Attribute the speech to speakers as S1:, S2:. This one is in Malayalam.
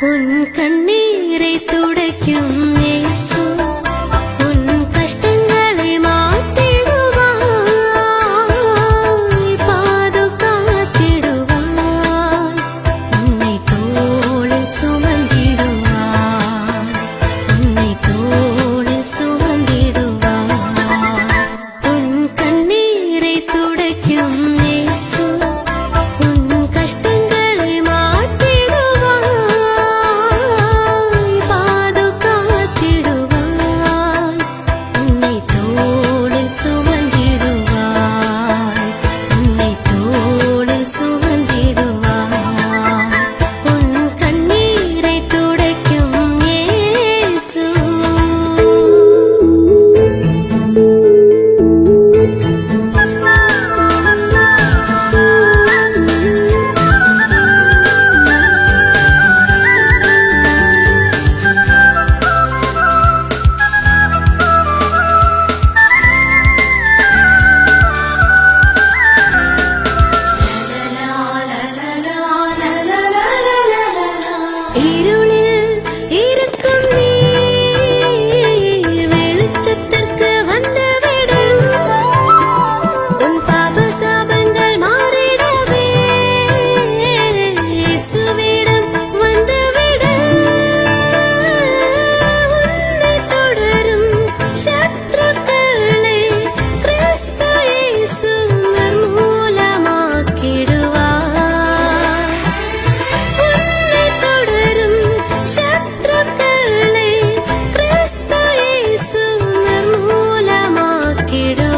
S1: ഉൻ കണ്ണീരെ തുടയ്ക്കും கிடும்